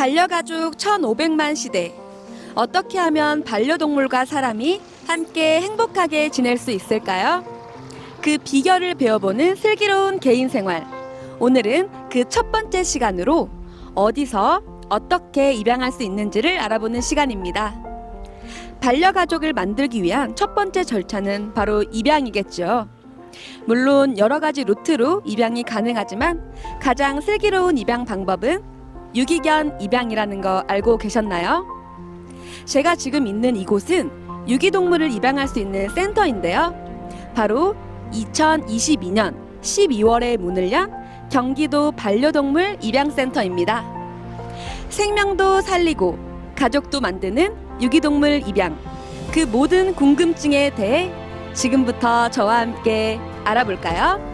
반려가족 1,500만 시대. 어떻게 하면 반려동물과 사람이 함께 행복하게 지낼 수 있을까요? 그 비결을 배워보는 슬기로운 개인 생활. 오늘은 그 첫 번째 시간으로 어디서 어떻게 입양할 수 있는지를 알아보는 시간입니다. 반려가족을 만들기 위한 첫 번째 절차는 바로 입양이겠죠. 물론 여러 가지 루트로 입양이 가능하지만 가장 슬기로운 입양 방법은 유기견 입양이라는 거 알고 계셨나요? 제가 지금 있는 이곳은 유기동물을 입양할 수 있는 센터인데요. 바로 2022년 12월에 문을 연 경기도 반려동물 입양센터입니다. 생명도 살리고 가족도 만드는 유기동물 입양. 그 모든 궁금증에 대해 지금부터 저와 함께 알아볼까요?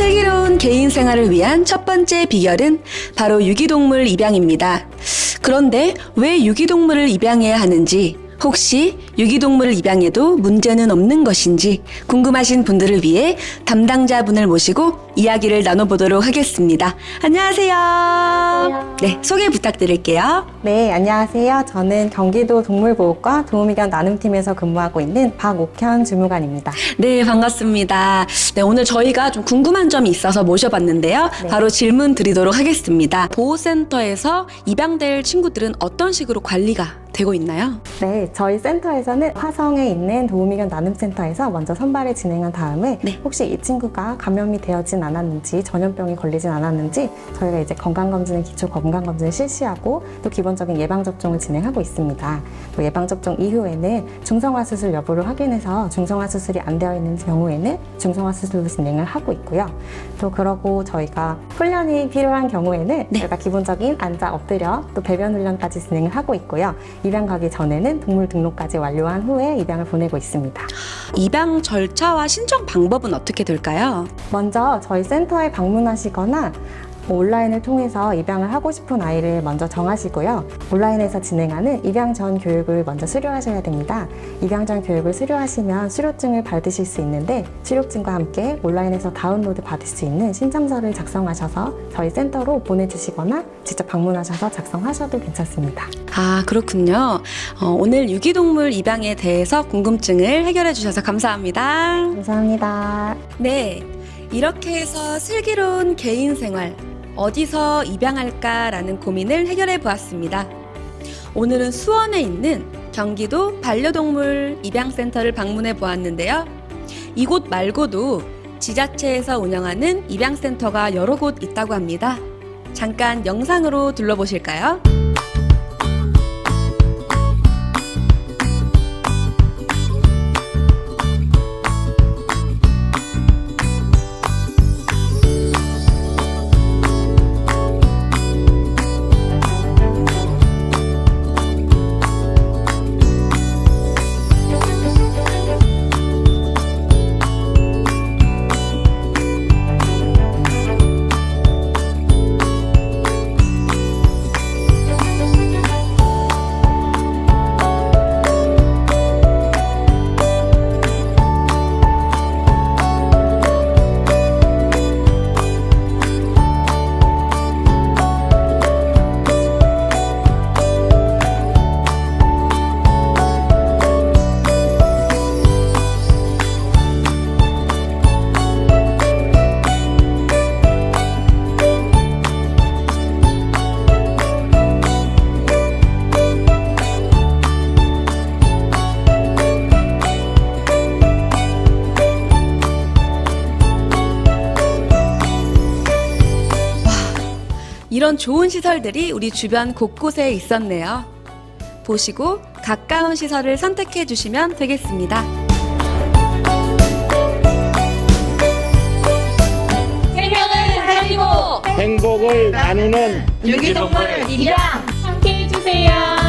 슬기로운 개인 생활을 위한 첫 번째 비결은 바로 유기동물 입양입니다. 그런데 왜 유기동물을 입양해야 하는지, 혹시 유기동물을 입양해도 문제는 없는 것인지 궁금하신 분들을 위해 담당자분을 모시고 이야기를 나눠보도록 하겠습니다. 안녕하세요. 안녕하세요. 네, 소개 부탁드릴게요. 네, 안녕하세요. 저는 경기도 동물보호과 도우미견 나눔팀에서 근무하고 있는 박옥현 주무관입니다. 네, 반갑습니다. 네, 오늘 저희가 좀 궁금한 점이 있어서 모셔봤는데요. 네. 바로 질문 드리도록 하겠습니다. 보호센터에서 입양될 친구들은 어떤 식으로 관리가 되고 있나요? 네, 저희 센터에 서는 화성에 있는 도우미견 나눔센터에서 먼저 선발을 진행한 다음에 네. 혹시 이 친구가 감염이 되어진 않았는지 전염병이 걸리진 않았는지 저희가 이제 건강검진을 기초 건강검진을 실시하고 또 기본적인 예방접종을 진행하고 있습니다. 또 예방접종 이후에는 중성화 수술 여부를 확인해서 중성화 수술이 안 되어 있는 경우에는 중성화 수술로 진행을 하고 있고요. 또 그러고 저희가 훈련이 필요한 경우에는 네. 저희가 기본적인 앉아 엎드려 또 배변 훈련까지 진행을 하고 있고요. 입양 가기 전에는 동물 등록까지 완료 한 후에 입양을 보내고 있습니다. 입양 절차와 신청 방법은 어떻게 될까요? 먼저 저희 센터에 방문하시거나 뭐 온라인을 통해서 입양을 하고 싶은 아이를 먼저 정하시고요. 온라인에서 진행하는 입양 전 교육을 먼저 수료하셔야 됩니다. 입양 전 교육을 수료하시면 수료증을 받으실 수 있는데 수료증과 함께 온라인에서 다운로드 받을 수 있는 신청서를 작성하셔서 저희 센터로 보내주시거나 직접 방문하셔서 작성하셔도 괜찮습니다. 아, 그렇군요. 어, 오늘 유기동물 입양에 대해서 궁금증을 해결해 주셔서 감사합니다. 감사합니다. 네. 이렇게 해서 슬기로운 개인 생활, 어디서 입양할까라는 고민을 해결해 보았습니다. 오늘은 수원에 있는 경기도 반려동물 입양센터를 방문해 보았는데요. 이곳 말고도 지자체에서 운영하는 입양센터가 여러 곳 있다고 합니다. 잠깐 영상으로 둘러보실까요? 이런 좋은 시설들이 우리 주변 곳곳에 있었네요. 보시고 가까운 시설을 선택해 주시면 되겠습니다. 생명을 살리고 행복을 나누는 유기동물 입양 함께 해주세요.